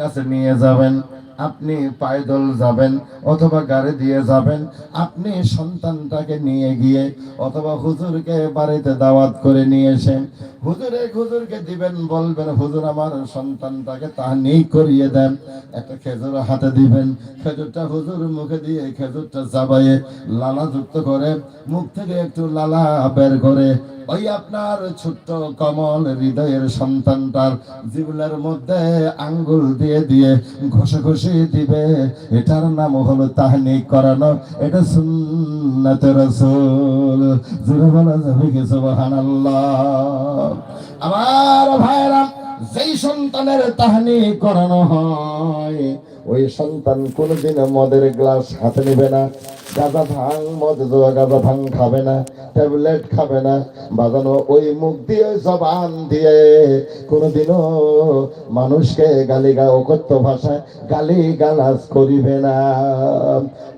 কাছে নিয়ে যাবেন। আপনি পায়দল যাবেন অথবা গাড়ি দিয়ে যাবেন, আপনি সন্তানটাকে নিয়ে গিয়ে অথবা হুজুরকে বাড়িতে দাওয়াত করে নিয়ে এসেন হুজুরে হুজুরকে দিবেন, বলবেন, হুজুর, আমার সন্তানটাকে তাহানি করিয়ে দেন। একটা খেজুর হাতে দিবেন, খেজুরটা হুজুর মুখে দিয়ে খেজুরটা চাবাইয়ে লালা যুক্ত করে মুখ থেকে একটু লালা বের করে ওই আপনার ছোট্ট কমল হৃদয়ের সন্তানটার জীবনের মধ্যে আঙ্গুল দিয়ে দিয়ে ঘষে ঘষে দিবে। এটার নাম হলো তাহনিক করানো। এটা সুন্নাতে রসুল। জুড়ে বলা যাবে কি আমার ভাইরা, যেই সন্তানের তাহানি করানো হয়, ওই সন্তান কোনোদিন মদের গ্লাস হাতে নেবে না। গাঁজা ভাং মদ গাঁজা ভাং খাবে না, ট্যাবলেট খাবে না। বাজানো ওই মুখ দিয়ে, জবান দিয়ে। কোনোদিনও মানুষকে গালি গা অকথ্য ভাষায় গালি গালাজ করিবে না।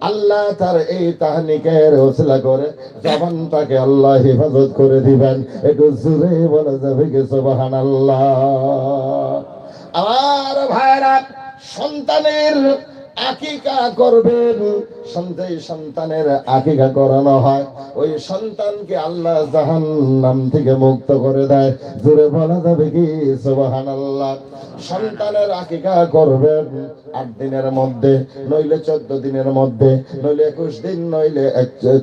আল্লাহ তার এই তাহানিকের হোসলা করে, জবানটাকে আল্লাহ হেফাজত করে দিবেন। একটু জুড়ে বলে যাবে কি সুবাহান আল্লাহ আমার ভাইরা সন্তানের আকিকা করবেন। সন্তান সন্তানের আকিকা করানো হয়। ওই সন্তানকে আল্লাহ জাহান নাম থেকে মুক্ত করে দেয়। জোরে বলা যাবে কি? সুবাহান আল্লাহ সন্তানের আকিকা করবেন আট দিনের মধ্যে, নইলে চোদ্দ দিনের মধ্যে, নইলে একুশ দিন, নইলে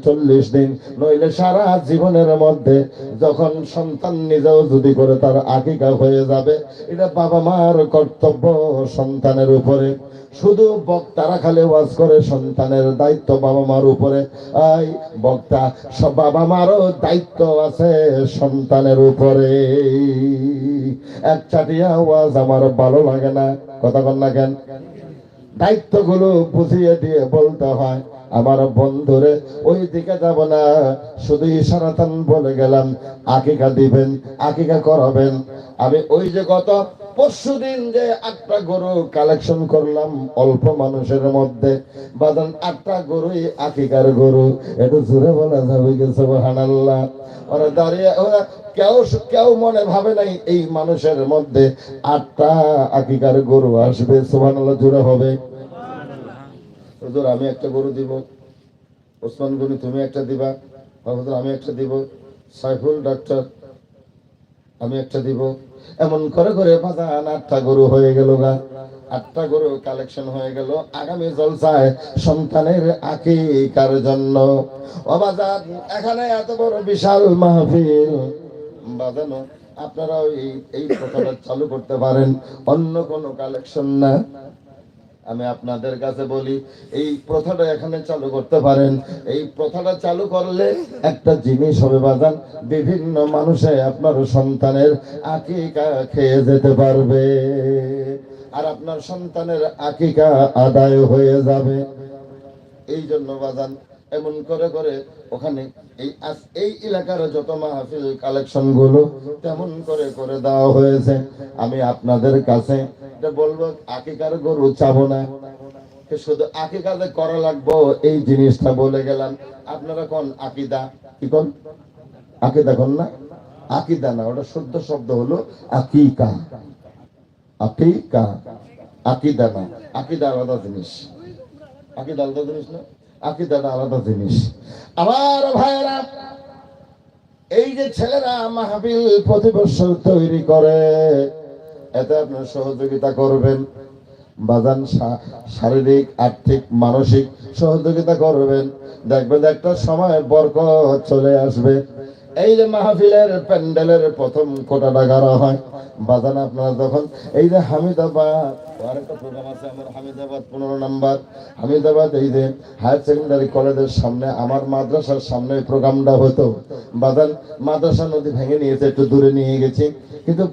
চল্লিশ দিন, নইলে সারা জীবনের মধ্যে। যখন সন্তান নিজেও যদি করে তার আকিকা হয়ে যাবে, এটা বাবা মার কর্তব্য সন্তানের উপরে। শুধু বক্তারা খালি ওয়াজ করে, সন্তানের দায়িত্ব বাবা মার উপরে। আই বক্তা, সব বাবা মারও দায়িত্ব আছে সন্তানের উপরে। এক চাটিয়া ওয়াজ আমার ভালো লাগে না, কথা কন না কেন? দায়িত্বগুলো বুঝিয়ে দিয়ে বলতে হয়, আমার বন্ধুরে ওই দিকে যাব না, শুধু ইশারাতান বলে গেলাম, আকিকা দিবেন, আকিকা করাবেন। আমি ওই যে গত পরশু দিন যে আটটা গরু কালেকশন করলাম, অল্প মানুষের মধ্যে। বাদান আটটা গরুই আকিকার গরু। একটু জুড়ে বলা যাবে গেছে হানাল্লাহ ওরা দাঁড়িয়ে, ওরা কেউ কেউ মনে ভাবে নাই, এই মানুষের মধ্যে আটটা আকিকার গরু আসবে। সুবহানাল্লাহ জুড়ে হবে। আমি একটা গরু দিব। ওসমান গনি, তুমি একটা দিবা। আমি একটা দিব। সাইফুল ডাক্তার, আমি একটা দিব। এমন করে করে বাজান আটটা গরু হয়ে গেল গা। আটটা গরু কালেকশন হয়ে গেল। আগামী জলসায় সন্তানের আকিকার জন্য। ও এখানে এত বড় বিশাল মাহফিল। বাজানো, আপনারা এই এই কথাটা চালু করতে পারেন। অন্য কোনো কালেকশন না। আমি আপনাদের কাছে বলি, এই প্রথাটা এখানে চালু করতে পারেন। এই প্রথাটা চালু করলে একটা জিনিস হবে বাজান, বিভিন্ন মানুষে আপনার সন্তানের আকিকা খেয়ে যেতে পারবে। আর আপনার সন্তানের আকিকা আদায় হয়ে যাবে। এই জন্য বাজান, এমন করে করে ওখানে এই এই এলাকার যত মাহফিল কালেকশনগুলো তেমন করে করে দেওয়া হয়েছে। আমি আপনাদের কাছে এটা বলব আকিকার গরু চাবো না। শুধু আকিকা যে করা লাগবো, এই জিনিসটা বলে গেলাম। আপনারা কোন আকিদা? কি কোন? আকিদা কোন না? আকিদা না, ওটা শুদ্ধ শব্দ হলো আকিকা। আকিকা, আকিদা না। আকিদা আলাদা জিনিস। আকিদা আলাদা জিনিস না? আকিদাটা আলাদা জিনিস। আমার ভাইয়েরা, এই যে ছেলেরা মাহবিল প্রতি বছর তৈরি করে এতে আপনার সহযোগিতা করবেন। বাজান শারীরিক, আর্থিক, মানসিক সহযোগিতা করবেন। দেখবেন একটা সময় বরকত চলে আসবে। এই যে মাহফিলের প্যান্ডেলের প্রথম কোটাটা গাড়া হয়, বাজান আপনারা যখন, এই যে হামিদাবাদ, আরেকটা প্রোগ্রাম আছে আমার, হামিদাবাদ পনেরো নাম্বার। হামিদাবাদ, এই যে হায়ার সেকেন্ডারি কলেজের সামনে, আমার মাদ্রাসার সামনে প্রোগ্রামটা হতো। বাজান মাদ্রাসা নদী ভেঙে নিয়েছে, একটু দূরে নিয়ে গেছি। কিন্তু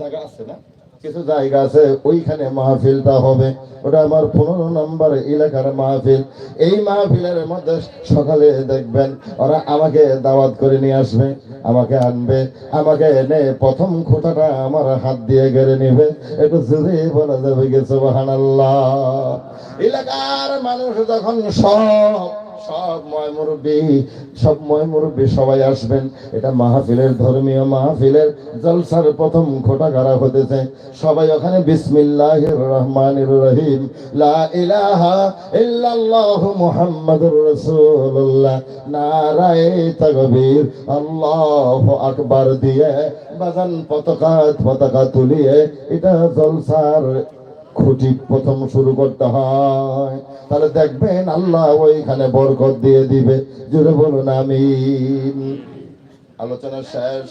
জায়গা আছে না? কিছু জায়গা আছে, ওইখানে মাহফিলটা হবে। ওটা আমার পনেরো নম্বর এলাকার মাহফিল। এই মাহফিলের মধ্যে সকালে দেখবেন, ওরা আমাকে দাওয়াত করে নিয়ে আসবে, আমাকে আনবে, আমাকে এনে প্রথম খোঁটাটা আমার হাত দিয়ে গেড়ে নেবে। একটু জোরে বলা যাবে গেছে বাহানাল্লাহ এলাকার মানুষ যখন সব সব ময় মুরব্বী, সব ময় মুরব্বী সবাই আসবেন। এটা মাহফিলের ধর্মীয় মাহফিলের জলসার প্রথম খোটা গাড়া হতেছে। সবাই ওখানে বিসমিল্লাহির রহমানির রহিম। লা ইলাহা ইল্লাল্লাহু মুহাম্মাদুর রাসূলুল্লাহ। নারায়ে তাকবীর। আল্লাহু আকবার দিয়ে বাজান পতাকা পতাকা তুলিয়ে এটা জলসার খুঁটি প্রথম শুরু করতে হয়। তাহলে দেখবেন আল্লাহ ওইখানে বরকত দিয়ে দিবে। জুড়ে বলুন আমি আলোচনা শেষ।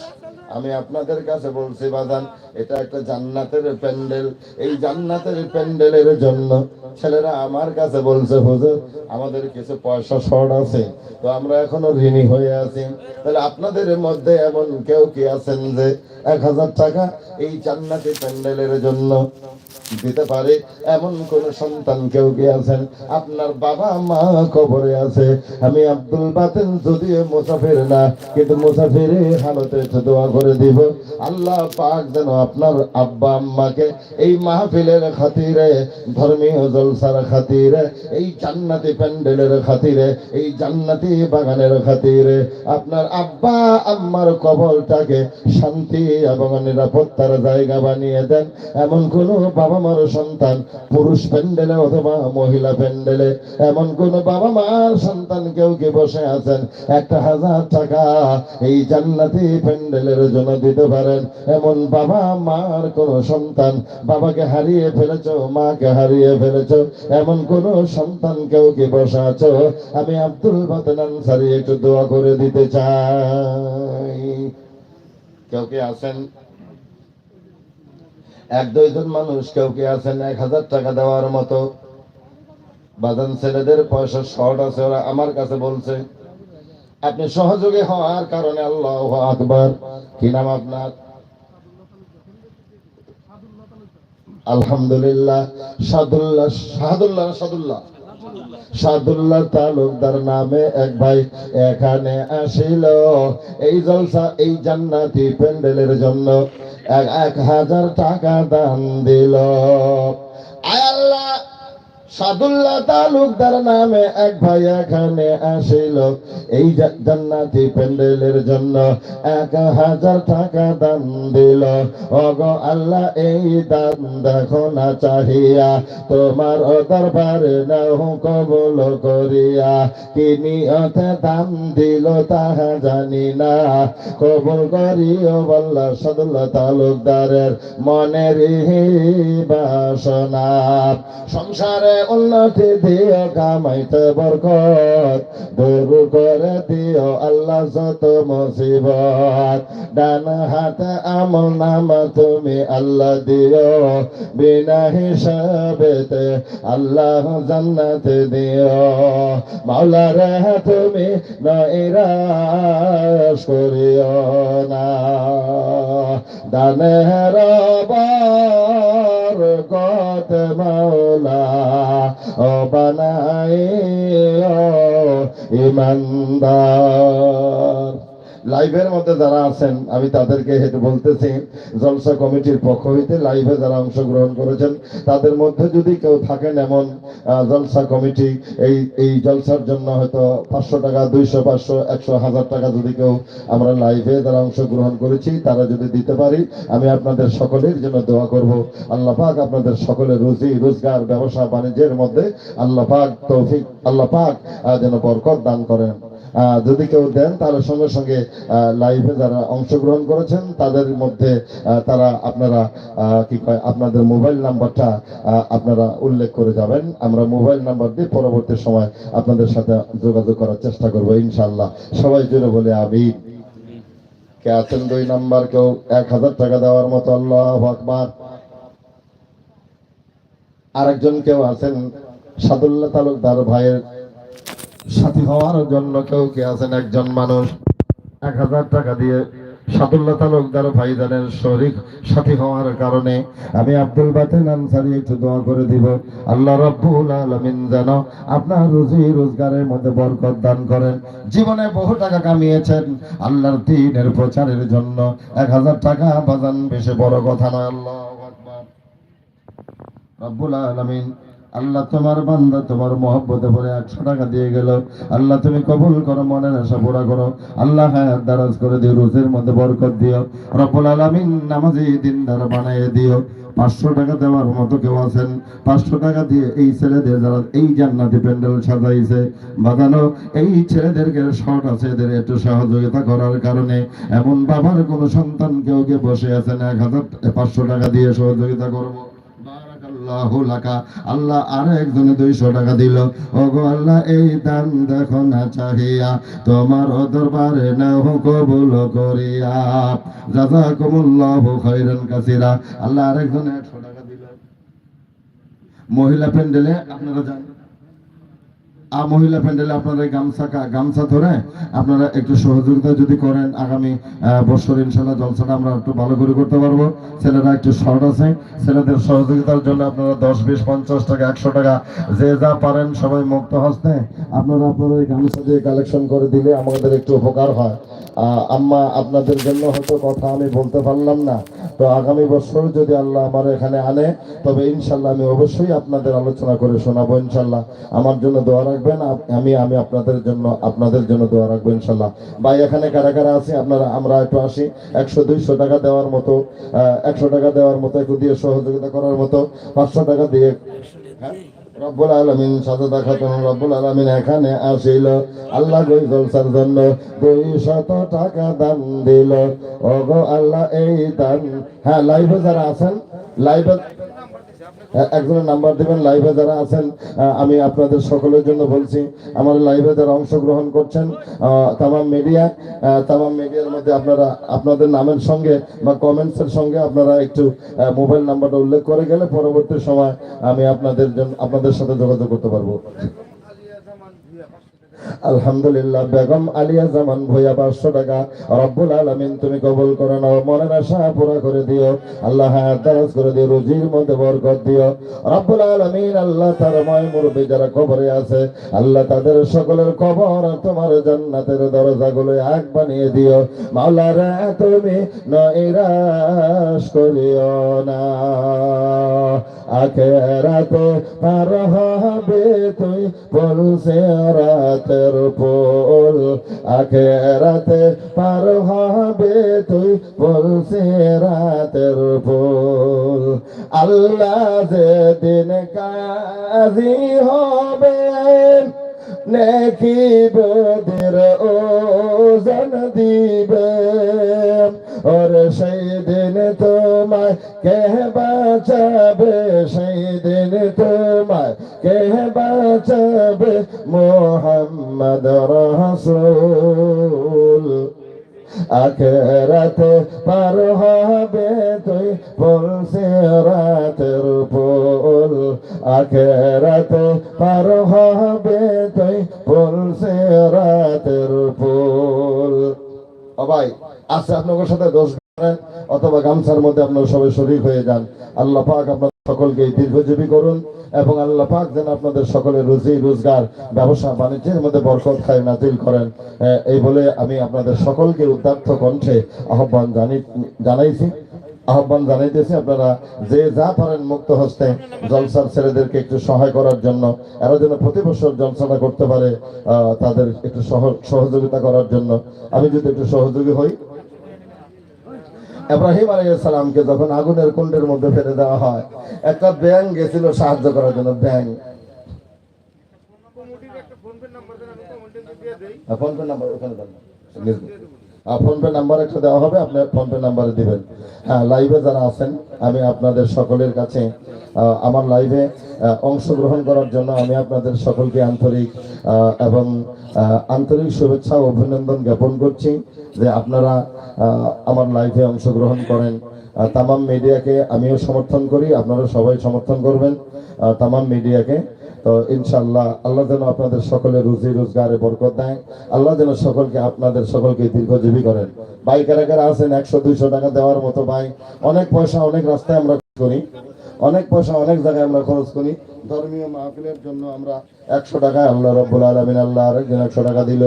আমি আপনাদের কাছে বলছি, বাজান, এটা একটা জান্নাতের প্যান্ডেল। এই জান্নাতের প্যান্ডেলের জন্য ছেলেরা আমার কাছে বলছে, হুজুর, আমাদের কিছু পয়সা শর্ট আছে, তো আমরা এখনও ঋণী হয়ে আছি। তাহলে আপনাদের মধ্যে এমন কেউ কি আছেন যে এক হাজার টাকা এই জান্নাতি প্যান্ডেলের জন্য দিতে পারে, এমন কোন সন্তান কেউ কি আছেন? আপনার বাবা মা কবরে আছে। আমি আব্দুল বাতেন যদিও মুসাফির না, কিন্তু মুসাফির হালতে দোয়া করে দিব। আল্লাহ পাক যেন আপনার আব্বা আম্মাকে এই মাহফিলের খাতিরে, ধর্মীয় জলসার খাতিরে, এই জান্নাতি প্যান্ডেলের খাতিরে, এই জান্নাতি বাগানের খাতিরে আপনার আব্বা আম্মার কবরটাকে শান্তি এবং নিরাপত্তার জায়গা বানিয়ে দেন। এমন কোন বাবা মার সন্তান, পুরুষ প্যান্ডেলে অথবা মহিলা প্যান্ডেলে। এমন কোন বাবা মার সন্তান কেউ কি বসে আছেন? একটা হাজার টাকা এই জান্নাতি প্যান্ডেলের জন্য দিতে পারেন। এমন বাবা মার কোন সন্তান, বাবাকে হারিয়ে ফেলেছ, মাকে হারিয়ে ফেলেছ, এমন কোন সন্তান কেউ কি বসে আছো? আমি আব্দুল বাতেন আনসারি একটু দোয়া করে দিতে চাই। কেউ কি আছেন? এক দুইজন মানুষ, কেউ কি আছেন? এক হাজার টাকা দেওয়ার মতো। বাদান ছেলেদের পয়সা শর্ট আছে, ওরা আমার কাছে বলছে, আপনি সহযোগী হওয়ার কারণে আল্লাহ আকবার। কি নাম আপনার? আলহামদুলিল্লাহ, সাদুল্লাহ সাদুল্লাহ সাদুল্লাহ? সাদুল্লাহ তালুকদার নামে এক ভাই এখানে আসিল। এই জলসা, এই জান্নাতি প্যান্ডেলের জন্য এক হাজার টাকা দান দিল। আয় আল্লাহ সাদুল্লাহ তালুকদার নামে এক ভাই এখানে আসিল। এই জান্নাতি প্যান্ডেলের জন্য এক হাজার টাকা দান দিল। ওগো আল্লাহ, এই দান দেখো না চাহিয়া। তোমার দরবারে নাও কবল করিয়া। কি নিয়তে দান দিল তাহা জানি না। কবল করিও বল্লা সাদুল্লাহ তালুকদারের মনের বাসনা। সংসারে উন্নতি দিও কামাইতে বরকত দূর করে দিও আল্লাহ যত মুসিবত। ডান হাতে আমল নাম তুমি আল্লাহ দিও, বিনা হিসাবেতে আল্লাহ জান্নাত দিও। মাওলা রে তুমি নৈরাশ করিও না। দানের বরকত মাওলা। ও বানাই ইমানদার। লাইভের মধ্যে যারা আছেন, আমি তাদেরকে হেঁটে বলতেছি, জলসা কমিটির পক্ষ হইতে লাইভে যারা অংশগ্রহণ করেছেন, তাদের মধ্যে যদি কেউ থাকেন এমন জলসা কমিটি, এই এই জলসার জন্য হয়তো পাঁচশো টাকা, দুইশো, পাঁচশো, একশো, হাজার টাকা যদি কেউ আমরা লাইভে যারা অংশগ্রহণ করেছি, তারা যদি দিতে পারি, আমি আপনাদের সকলের জন্য দোয়া করব। আল্লাহ পাক আপনাদের সকলের রুজি, রোজগার, ব্যবসা, বাণিজ্যের মধ্যে আল্লাহ পাক তৌফিক, আল্লাহ পাক যেন বরকত দান করেন। যদি কেউ দেন, তাহলে সঙ্গে সঙ্গে লাইভে যারা অংশগ্রহণ করেছেন, তাদের মধ্যে তারা আপনারা কি কয়, আপনাদের মোবাইল নাম্বারটা আপনারা উল্লেখ করে যাবেন। আমরা মোবাইল নাম্বার দিয়ে পরবর্তী সময় আপনাদের সাথে যোগাযোগ করার চেষ্টা করব ইনশাল্লাহ সবাই জুড়ে বলে আমি কে আছেন দুই নাম্বার? কেউ এক হাজার টাকা দেওয়ার মতো, আল্লাহ আকবার। আরেকজন কেউ আছেন সাদুল্লাহ তালুকদার ভাইয়ের সাথী হওয়ার জন্য কেউ কে আছেন? একজন মানুষ। এক হাজার টাকা দিয়ে সাদুল্লাহ তালুকদার ভাইজানের শরীর সাথী হওয়ার কারণে আমি আব্দুল বাতেন আনসারি একটু দোয়া করে দিব। আল্লাহ রব্বুল আলমিন যেন আপনার রুজি রোজগারের মধ্যে বরকত দান করেন। জীবনে বহু টাকা কামিয়েছেন। আল্লাহর দিনের প্রচারের জন্য এক হাজার টাকা বাজান বেশি বড় কথা নয়। আল্লাহ রব্বুল আলমিন আল্লাহ তোমার বান্দা তোমার মহব্বতে পরে একশো টাকা দিয়ে গেল। আল্লাহ তুমি কবুল করো, মনের আশা পুরা করো। আল্লাহ হায়াত দারাজ করে দিও, রুজের মধ্যে বরকত দিও। রব্বুল আলামিন নামাজি দিনদার বানাইয়ে দিও। পাঁচশো টাকা দেওয়ার মতো কেউ আছেন? পাঁচশো টাকা দিয়ে এই ছেলেদের যারা এই জান্নাতি প্যান্ডেল সাজাইছে বাগানো এই ছেলেদেরকে শর্ট আছে, এদের একটু সহযোগিতা করার কারণে এমন বাবার কোনো সন্তান কেউ কে বসে আছেন? এক হাজার পাঁচশো টাকা দিয়ে সহযোগিতা করব। আল্লাহ আর একজনে দুইশো টাকা দিল। ওগো আল্লাহ, এই দান দেখো না চাহিয়া, তোমার দরবারে না কবুল করিয়া। জাযাকুমুল্লাহু খাইরান কাসিরা। আল্লাহ আর একজনে একশো টাকা দিল। মহিলা প্যান্ডেলে আপনারা জানেন মহিলা প্যান্ডেলে আপনারা গামছা গামছা ধরে আপনারা একটু সহযোগিতা যদি করেন, আগামী বছর ইনশাল্লাহ জলসাটা আমরা একটু ভালো করে করতে পারব। ছেলেরা একটু শর্ট আছে। ছেলেদের সহযোগিতার জন্য আপনারা দশ, বিশ, পঞ্চাশ টাকা, একশো টাকা, যে যা পারেন সবাই মুক্ত হস্তে। আপনারা আপনারা এই গামছা দিয়ে কালেকশন করে দিলে আমাদের একটু উপকার হয়। আম্মা, আপনাদের জন্য হয়তো কথা আমি বলতে পারলাম না। তো আগামী বছর যদি আল্লাহ আমার এখানে আনে, তবে ইনশাল্লাহ আমি অবশ্যই আপনাদের আলোচনা করে শোনাবো ইনশাল্লাহ আমার জন্য দোয়া রাখবেন আমি আমি আপনাদের জন্য আপনাদের জন্য দোয়া রাখব ইনশাল্লাহ। ভাই, এখানে কারা কারা আছে? আপনারা, আমরা একটু আসি। একশো, দুইশো টাকা দেওয়ার মতো একশো টাকা দেওয়ার মতো, একটু দিয়ে সহযোগিতা করার মতো, পাঁচশো টাকা দিয়ে। হ্যাঁ? রব্বুল আলমিন সাজদা খাতুন রব্বুল আলমিন এখানে আসিল। আল্লাহ গই জলসার জন্য দুই শত টাকা দান দিল। ওগো আল্লাহ, এই দান। হ্যাঁ লাইভে যারা আছেন লাইভে একজনের নাম্বার দেবেন লাইভে যারা আছেন আমি আপনাদের সকলের জন্য বলছি, আমার লাইভে যারা অংশগ্রহণ করছেন তামাম মিডিয়া তামাম মিডিয়ার মধ্যে আপনারা, আপনাদের নামের সঙ্গে বা কমেন্টসের সঙ্গে আপনারা একটু মোবাইল নাম্বারটা উল্লেখ করে গেলে পরবর্তী সময় আমি আপনাদের জন্য আপনাদের সাথে যোগাযোগ করতে পারব। আলহামদুলিল্লাহ, বেগম আলিয়া জামান ভইয়া পাঁচশো টাকা। রব্বুল আলমিন, তুমি কবুল করে নাও, মনের আশা পুরা করে দিও। আল্লাহ হায়াত করে দিও, রুজির মধ্যে বরকত দিও। রব্বুল আলমিন, আল্লাহ তার ময় মুরব্বী যারা কবরে আছে, আল্লাহ তাদের সকলের কবর তোমার জান্নাতের দরজাগুলো এক বানিয়ে দিও। মাওলারা, তুমি নৈরাশ করিও না। আখেরাতে পার হবে, তুই বলছে রাতের আগে আখেরাতে পার হবে তুই বলছে রাতের পোল আল্লাহ যে দিন কাজি হবে, নেকি বদের জন দিবে। ওর সেই দিন তোমায় কে বাঁচাবে সেই দিন তোমায় কে বাঁচাবে মোহাম্মদ রসুল আখেরাতে পার হবে তুই বলছে রাতের পোল আখেরাতে পার হবে তুই বলছে রাতের পোল ও ভাই আচ্ছা আপনাদের সাথে দোষ করেন অথবা গামছার মধ্যে আপনারা সবাই শরীর হয়ে যান। আল্লাহ পাক আপনার সকলকে দীর্ঘজীবী করুন এবং আল্লাহ পাক যেন আপনাদের সকলের রুজি, রোজগার, ব্যবসা, বাণিজ্যের মধ্যে বরকত খায়, নাজিল করেন। এই বলে আমি আপনাদের সকলকে উদ্দার্থ কণ্ঠে আহ্বান জানি, জানাইছি। আহ্বান জানাইতেছি আপনারা যে যা পারেন মুক্ত হস্তে জলসার ছেলেদেরকে একটু সহায় করার জন্য, এরা যেন প্রতি বছর জলসাটা করতে পারে তাদের একটু সহ- সহযোগিতা করার জন্য। আমি যদি একটু সহযোগী হই ইব্রাহিম আলী সালামকে যখন আগুনের কুণ্ডের মধ্যে ফেলে দেওয়া হয় একটা ব্যাং গেছিল সাহায্য করার জন্য ব্যাং ফোন পে নাম্বার ওখানে দেন ফোন পে নাম্বার একটা দেওয়া হবে, আপনি ফোন পে নাম্বারে দিবেন। হ্যাঁ লাইভে যারা আছেন, আমি আপনাদের সকলের কাছে আমার লাইভে অংশগ্রহণ করার জন্য আমি আপনাদের সকলকে আন্তরিক এবং আন্তরিক শুভেচ্ছা ও অভিনন্দন জ্ঞাপন করছি যে আপনারা আমার লাইভে অংশগ্রহণ করেন। তামাম মিডিয়াকে আমিও সমর্থন করি, আপনারা সবাই সমর্থন করবেন। তামাম মিডিয়াকে তো ইনশাল্লাহ আল্লাহ যেন আপনাদের সকলে রুজি, রোজগারে বরকত দেয়। আল্লাহ যেন সকলকে, আপনাদের সকলকে দীর্ঘজীবী করেন। ভাই কারা আছেন একশো, দুইশো টাকা দেওয়ার মতো ভাই। অনেক পয়সা অনেক রাস্তায় আমরা করি। অনেক পয়সা অনেক জায়গায় আমরা খরচ করি। ধর্মীয় মাহফিলের জন্য আমরা একশো টাকা আল্লাহ রব্বুল আলমিন আল্লাহ আরেকজন একশো টাকা দিল।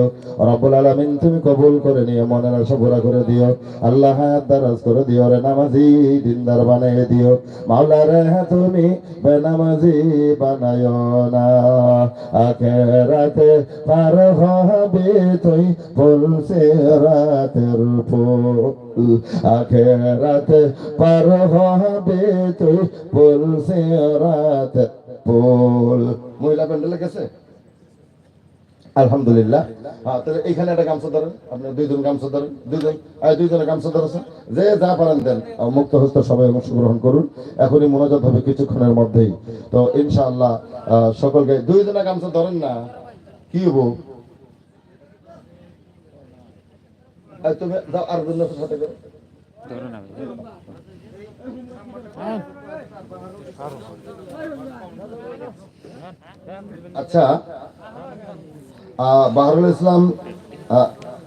রব্বুল আলমিন, তুমি কবুল করে নিয়ে মনের আশা পুরা করে দিও। আল্লাহ হায়াত দারাজ করে দিও, রে নামাজি দিনদার বানিয়ে দিও। মাওলা রে, তুমি বেনামাজি বানায় না। আখেরাতে পার হবে তুই বলছে রাতের ফুল। আখেরাতে পার হবে তুই বলছে রাত ফুল মহিলা প্যান্ডেলে গেছে? আলহামদুলিল্লাহ। হ্যাঁ একটা গামছা গামছা দুইজন গামছা যে যা মুক্ত সবাই অংশগ্রহণ করুন। এখনই মনোজাত হবে কিছুক্ষণের মধ্যেই। তো ইনশাআল্লাহ সকলকে দুইজনে গামছা ধরেন না। কি হব? তুমি আচ্ছা বাহারুল ইসলাম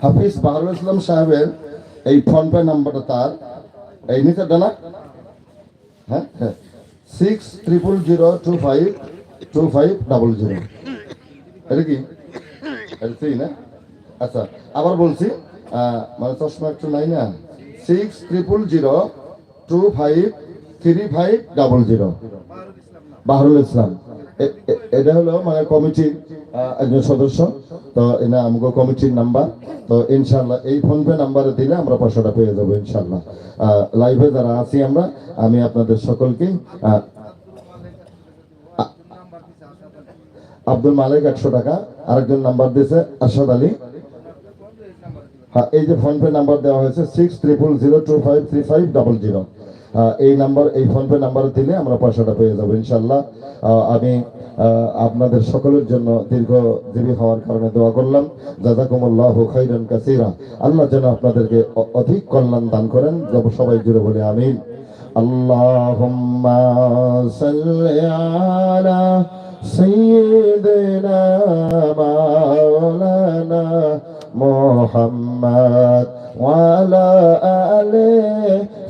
হাফিজ বাহারুল ইসলাম সাহেবের এই ফোন পে নাম্বারটা তার। এই নিচেরটা না? হ্যাঁ হ্যাঁ। Six triple zero two five two five double zero এটা কি? এটা না? আচ্ছা আবার বলছি মানে চশমা একটু নাই না। Six triple zero two five three five double zero Bahrul Islam এটা হলো মানে কমিটির একজন সদস্য। তো এনা আমাকে কমিটির নাম্বার। তো ইনশাল্লাহ এই ফোন পে নাম্বারে দিলে আমরা পাঁচশোটা পেয়ে যাব ইনশাল্লাহ লাইভে যারা আছি আমরা, আমি আপনাদের সকলকে আব্দুল মালিক একশো টাকা, আরেকজন নাম্বার দিয়েছে আরশাদ আলী। হ্যাঁ এই যে ফোনপে নাম্বার দেওয়া হয়েছে six triple zero two five three five double zero এই নাম্বার এই ফোন পে নাম্বার দিলে আমরা পয়সাটা পেয়ে যাবো ইনশাল্লাহ আহ, আমি আহ, আপনাদের সকলের জন্য দীর্ঘজীবী হওয়ার কারণে দোয়া করলাম জাজাকুমুল্লাহ খাইরান কাসিরা আল্লাহ যেন আপনাদেরকে অ- অধিক কল্যাণ দান করেন যব সবাই জুড়ে বলে আমিন আল্লাহুম্মা সাল্লি আলা سيدنا مولانا محمد وعلى آل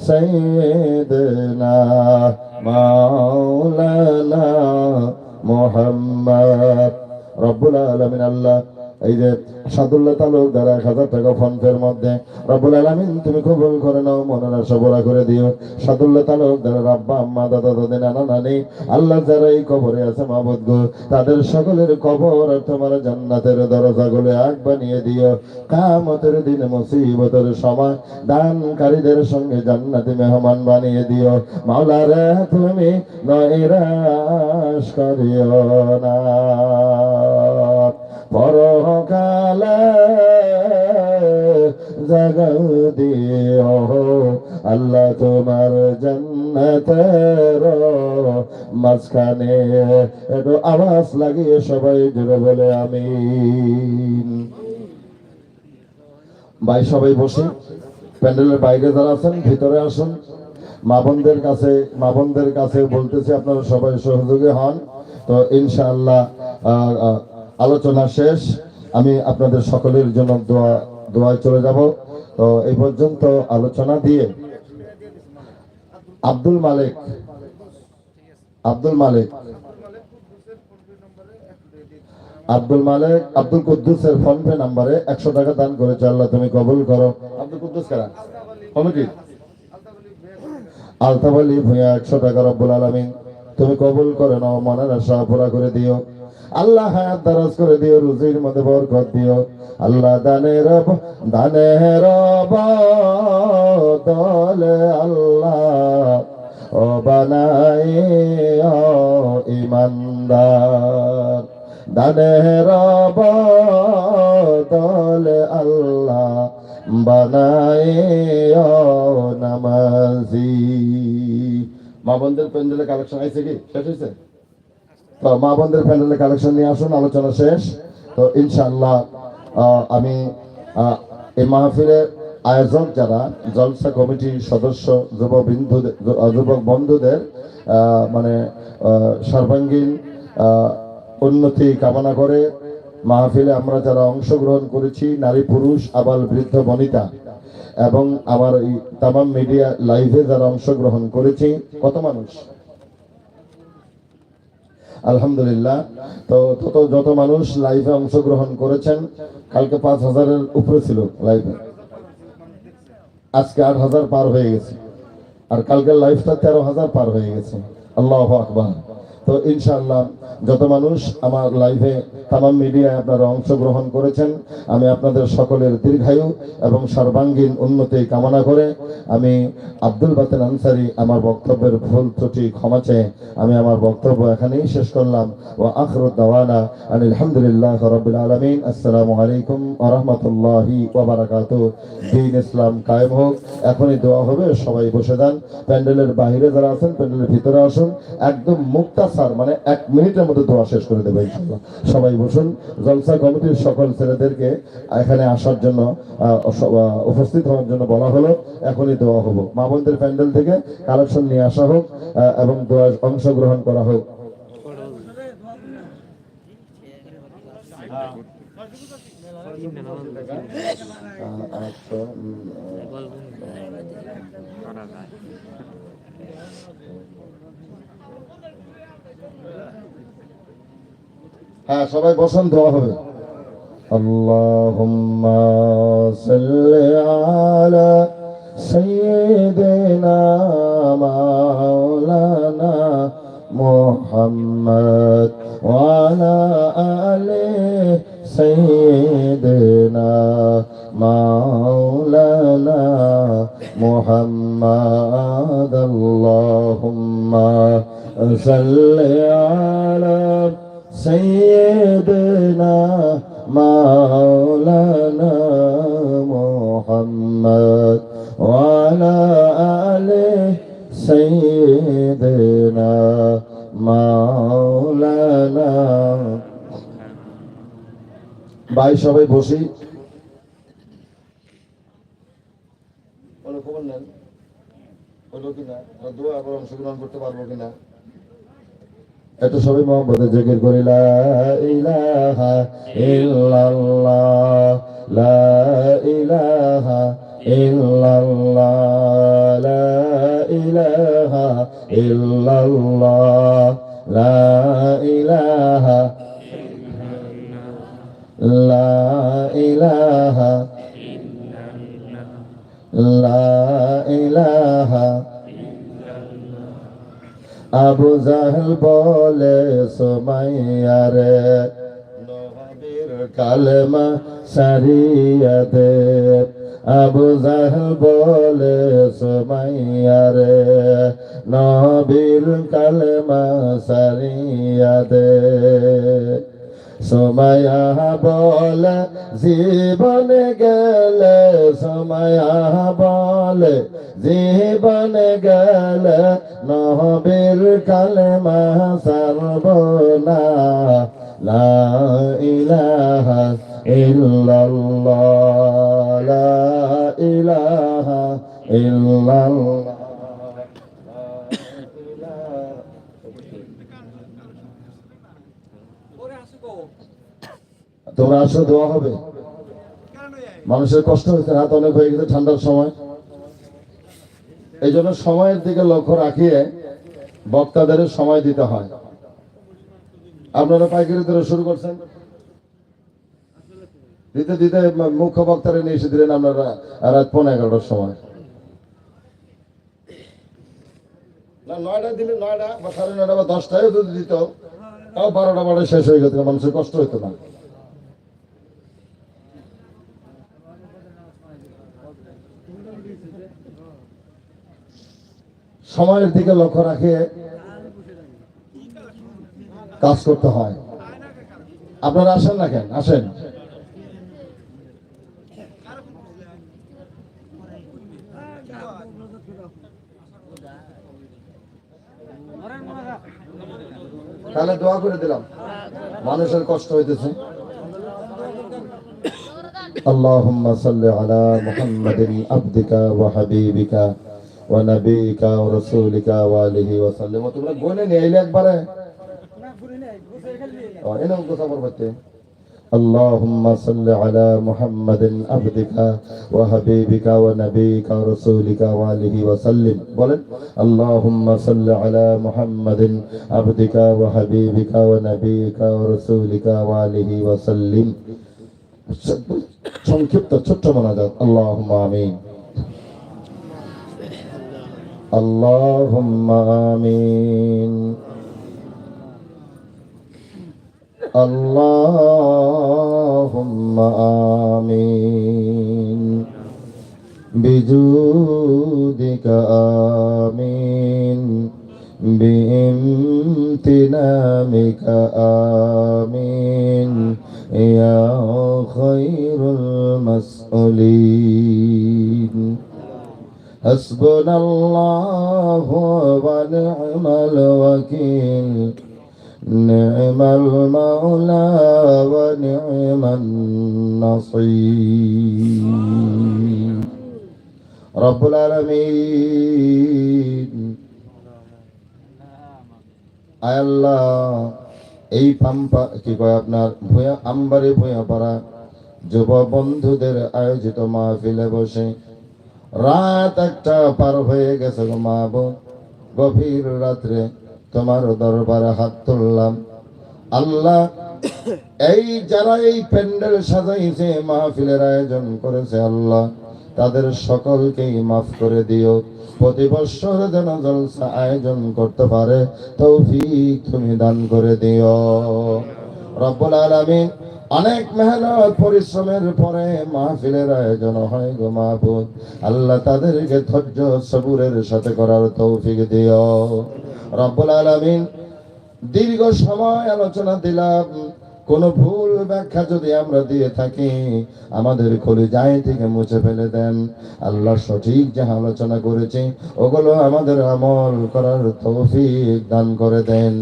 سيدنا مولانا محمد رب العالمين الله এই যে সাদুল্লাহ তালুকদার এক হাজার টাকা ফন্ডের মধ্যে, রব্বুল আলমিন তুমি কবুল করে নাও মনের আশা বড়া করে দিও। সাদুল্লাহ তালুকদার আব্বা আম্মা, দাদা, দাদি, নানা, নানি, আল্লাহ যারা এই কবরে আছে, মাহবুদ গো, তাদের সকলের কবর তোমার জান্নাতের দরজা গুলো আগ বানিয়ে দিও। কামতের দিন মুসিবতের সময় দানকারীদের সঙ্গে জান্নাতি মেহমান বানিয়ে দিও। মাওলারে, তুমি নৈরাশ করিও না। পরকালে দিও। আল্লাহ তোমার জান্নাতের মাঝখানে একটু আওয়াজ লাগিয়ে সবাই জুড়ে বলে আমিন। ভাই, সবাই বসে। প্যান্ডেলের বাইরে যারা আছেন, ভিতরে আসুন। মা বোনদের কাছে, মা বোনদের কাছে বলতেছি, আপনারা সবাই সহযোগী হন। তো ইনশাআল্লাহ আলোচনা শেষ। আমি আপনাদের সকলের জন্য দোয়া দোয়ায় চলে যাব। তো এই পর্যন্ত আলোচনা দিয়ে আব্দুল মালিক আব্দুল মালিক আব্দুল মালিক আব্দুল কুদ্দুসের ফোন পে নাম্বারে একশো টাকা দান করেছে। আল্লাহ তুমি কবুল করো। আব্দুল কুদ্দুস কারা? কমিটি আলতাফ আলী ভূঁইয়া একশো টাকা রব্বুল আলমিন। তুমি কবুল করে নাও মনের আশা পুরা করে দিও। আল্লাহ হায়াত দারাজ করে দিও, রুজির মধ্যে বরকত দিও। আল্লাহ দানের ব- দানের দলে আল্লাহ। ও বানাই ও ইমানদার। দানের দলে আল্লাহ। বানাই নামাজি। মা বোনদের প্যান্ডেলের কালেকশন আছে কি? শেষ হয়েছে তো মা বোনদের প্যান্ডেলের কালেকশন নিয়ে আসুন আলোচনা শেষ। তো ইনশাআল্লাহ আহ, আমি এই মাহফিলের আয়োজক যারা জলসা কমিটির সদস্য যুববিন্দুদের যুবক বন্ধুদের মানে সর্বাঙ্গীন উন্নতি কামনা করে মাহফিলে আমরা যারা অংশগ্রহণ করেছি নারী পুরুষ আবাল বৃদ্ধ বনিতা এবং আমার এই তামাম মিডিয়া লাইভে যারা অংশগ্রহণ করেছি কত মানুষ? আলহামদুলিল্লাহ। তো তত যত মানুষ লাইভে অংশগ্রহণ করেছেন, কালকে পাঁচ হাজারের উপরে ছিল লাইভে আজকে আট হাজার পার হয়ে গেছে। আর কালকের লাইফটা তেরো হাজার পার হয়ে গেছে। আল্লাহ আকবার। তো ইনশাআল্লাহ যত মানুষ আমার লাইভে তামাম মিডিয়ায় আপনারা অংশগ্রহণ করেছেন, আমি আপনাদের সকলের দীর্ঘায়ু এবং সর্বাঙ্গীন উন্নতি কামনা করে আমি আব্দুল বাতেন আনসারি আমার বক্তব্যের ভুল ত্রুটি ক্ষমা চেয়ে আমি আমার বক্তব্য এখানেই শেষ করলাম। ও আখরুদ দাওয়ানা আলহামদুলিল্লাহ রবিল আলমিন। আসসালামু আলাইকুম ওয়া রাহমাতুল্লাহি ওয়া বারাকাতুহু। দিন ইসলাম কায়েম হোক, এখনই দোয়া হবে, সবাই বসে দেন প্যান্ডেলের বাইরে যারা আছেন, প্যান্ডেলের ভিতরে আসুন। একদম মুক্তাসার মানে এক মিনিটের মধ্যে দোয়া শেষ করে দেবে ইনশাআল্লাহ। সবাই বসুন। জলসা কমিটির সকল ছেলেদেরকে এখানে আসার জন্য উপস্থিত হওয়ার জন্য বলা হলো এখনই দোয়া হব। মা বোনদের প্যান্ডেল থেকে কালেকশন নিয়ে আসা হোক এবং দোয়া অংশগ্রহণ করা হোক। আচ্ছা, হ্যাঁ সবাই বসেন দেওয়া হবে। আল্লাহুম্মা সাল্লি আলা সাইয়্যিদিনা মাওলানা মুহাম্মদ ওয়া আলা আলি সাইয়্যিদিনা মাওলানা মুহাম্মদ। আল্লাহুম্মা সাল্লি আলা سيدنا مولانا محمد وعلى آل سيدنا مولانا ভাই সবাই বসি কোনো খবর নেন হলো কিনা বা দোয়া আবার অংশগ্রহণ করতে পারবো কিনা এত সবাই মোহাম্মদের জিকির করি, লা ইলাহা ইল্লাল্লাহ, লা ইলাহা ইল্লাল্লাহ, লা ইলাহা ইল্লাল্লাহ, লা ইলাহা লা ইলাহা লা ইলাহা আবু জাহেল বলে, সোমাইয়ারে, নবীর কালেমা সারিয়া দে। আবু জাহেল বলে, সোমাইয়ারে, নবীর কালেমা সারিয়া দে। সময়া বলে জীবন গেলে সময়া বলে। জীবন গেলে নহবীর কালেমা সর্বনা। লা ইলাহা ইল্লাল্লাহ। তোমরা আসো দোয়া হবে। মানুষের কষ্ট হয়েছে রাত অনেক হয়ে গেছে ঠান্ডার সময়। এই জন্য সময়ের দিকে লক্ষ্য রাখিয়ে বক্তাদের সময় দিতে হয়। আপনারা পাইকারি ধরে শুরু করছেন? দিতে দিতে মুখ্য বক্তারে নিয়ে এসে দিলেন আপনারা রাত পনেরো এগারোটার সময়। না নয়টা দিলে নয়টা বা সাড়ে নয়টা বা দশটায় যদি দিত তাও বারোটা বারোটা শেষ হয়ে গেছে, মানুষের কষ্ট হতো না। সময়ের দিকে লক্ষ্য রাখে, কাজ করতে হয়। আপনারা আসেন না কেন? আসেন। তাহলে দোয়া করে দিলাম মানুষের কষ্ট হইতেছে اللهم صل على محمد عبدك وحبيبك ونبيك ورسولك وآله وسلم তোমরা গনে নিয়ে আইলে একবারে ও, এনে গোসা করবাতে اللهم صل على محمد عبدك وحبيبك ونبيك ورسولك وآله وسلم বলেন اللهم صل على محمد عبدك وحبيبك ونبيك ورسولك وآله وسلم সংক্ষিপ্ত ছোট্ট মোনাজাত اللهم آمين اللهم آمين اللهم آمين بجودك آمين بامتنامك آمين يا خير المسؤولين حسبنا الله ونعم الوكيل نعم المولى ونعم النصير رب العالمين আয় আল্লাহ এই পাম্পা কি কয় আপনার ভূয়া আম্বারে ভূয়া পাড়া যুব বন্ধুদের আয়োজিত মাহফিলে বসে রাত একটা পার হয়ে গেছে গো মা বোন গভীর রাত্রে তোমার দরবারে হাত তুললাম। আল্লাহ, এই যারা এই প্যান্ডেল সাজাইছে, মাহফিলের আয়োজন করেছে আল্লাহ, তাদের সকলকেই মাফ করে দিও। প্রতি বৎসর যেন জলসা আয়োজন করতে পারে, তৌফিক তুমি দান করে দিও। রব্বুল আলামিন, অনেক মেহনত পরিশ্রমের পরে মাহফিলের আয়োজন হয় গো মাহবুদ আল্লাহ তাদেরকে ধৈর্য সবুরের সাথে করার তৌফিক দিও। রব্বুল আলামিন দীর্ঘ সময় আলোচনা দিলাম। কোন ভুল ব্যাখ্যা যদি আমরা দিয়ে থাকি, আমাদের কলিজায় থেকে মুছে ফেলে দেন। আল্লাহ সঠিক যে আলোচনা করেছি, ওগুলো আমাদের আমল করার তৌফিক দান করে দেন।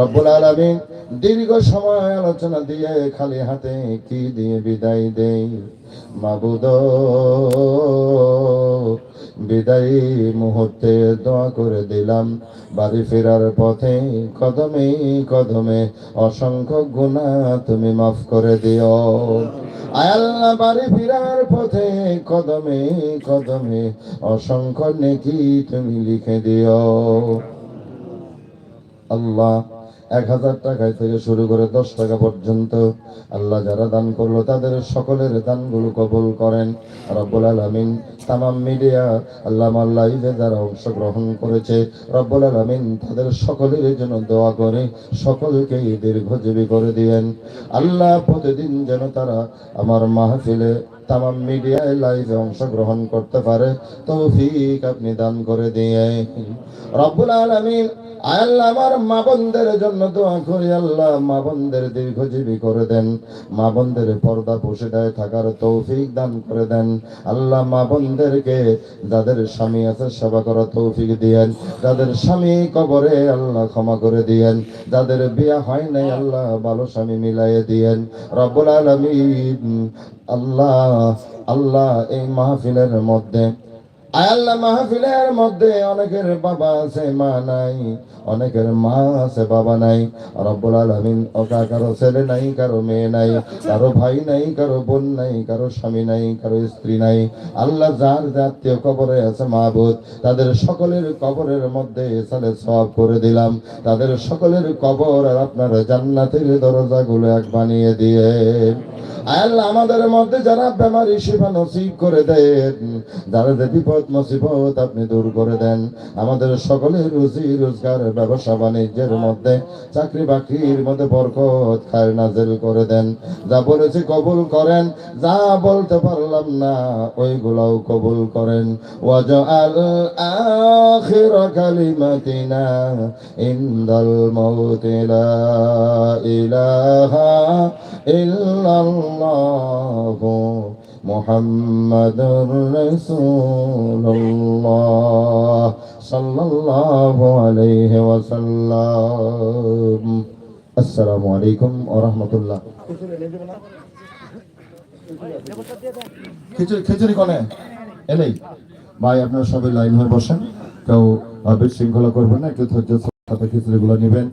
রব্বুল আলামিন দীর্ঘ সময় আলোচনা দিয়ে খালি হাতে কি দিয়ে বিদায় দেই? মাবুদ বিদায়ী মুহূর্তে দোয়া করে দিলাম। বাড়ি ফেরার পথে কদমে কদমে অসংখ্য গুণা তুমি মাফ করে দিও। আয় আল্লাহ, বাড়ি ফেরার পথে কদমে কদমে অসংখ্য নেকি তুমি লিখে দিও। আল্লাহ এক হাজার টাকায় থেকে শুরু করে দশ টাকা পর্যন্ত আল্লাহ যারা দান করল, তাদের সকলের দানগুলো কবুল করেন। রব্বুল আলমিন তামাম মিডিয়া, আল্লাহ লাইভে যারা অংশগ্রহণ করেছে। রব্বুল আলমিন তাদের সকলের জন্য দোয়া করে সকলকেই দীর্ঘজীবী করে দিয়েন। আল্লাহ প্রতিদিন যেন তারা আমার মাহফিলে তামাম মিডিয়ায় লাইভে অংশগ্রহণ করতে পারে। তৌফিক আপনি দান করে দিয়ে। রব্বুল আলমিন আল্লাহ আমার মা জন্য দোয়া করি। আল্লাহ মা দীর্ঘজীবী করে দেন। মা পর্দা থাকার তৌফিক দান করে দেন। আল্লাহ মা যাদের স্বামী আছে সেবা করার তৌফিক দিয়েন। যাদের স্বামী কবরে আল্লাহ ক্ষমা করে দিয়েন। যাদের বিয়া হয় নাই আল্লাহ ভালো স্বামী মিলাইয়ে দিয়েন। রব্বুল আলমিন আল্লাহ আল্লাহ এই মাহফিলের মধ্যে আয় আল্লাহ মাহফিলের মধ্যে অনেকের বাবা আছে, মা নাই, অনেকের মা আছে, বাবা নাই। রব্বুল আলামিন ওকা কারও ছেলে নাই, কারও মেয়ে নাই, কারও ভাই নাই, কারও বোন নাই, কারও স্বামী নাই, কারও স্ত্রী নাই। আল্লাহ যার জাতীয় কবরে আছে মাহবুদ, তাদের সকলের কবরের মধ্যে সালে সব করে দিলাম। তাদের সকলের কবর আর আপনার জান্নাতের দরজাগুলো এক বানিয়ে দিয়ে। আল্লাহ আমাদের মধ্যে যারা বেমারি সেবা নসিব করে দেন, যারা যে বিপদ মুসিবত আপনি দূর করে দেন। আমাদের সকলের রুজি, রোজগার, ব্যবসা, বাণিজ্যের মধ্যে, চাকরি, বাকরির মধ্যে বরকত খায় নাজেল করে দেন। যা বলেছি কবুল করেন, যা বলতে পারলাম না, ওইগুলাও কবুল করেন। ওয়াজআল আখির কালিমাতিনা ইনদাল মাউতি লা ইলাহা ইল্লাল্লাহু মুহাম্মাদুর রাসূলুল্লাহ সাল্লাল্লাহু আলাইহি ওয়াসাল্লাম। আসসালামু আলাইকুম ওয়া রাহমাতুল্লাহ। খিচুড়ি খিচুড়ি কোনে? এলেই। ভাই, আপনারা সবাই লাইন হয়ে বসেন। কেউ বিশৃঙ্খলা করবেন না একটু ধৈর্য সাথে খিচুড়িগুলো নেবেন।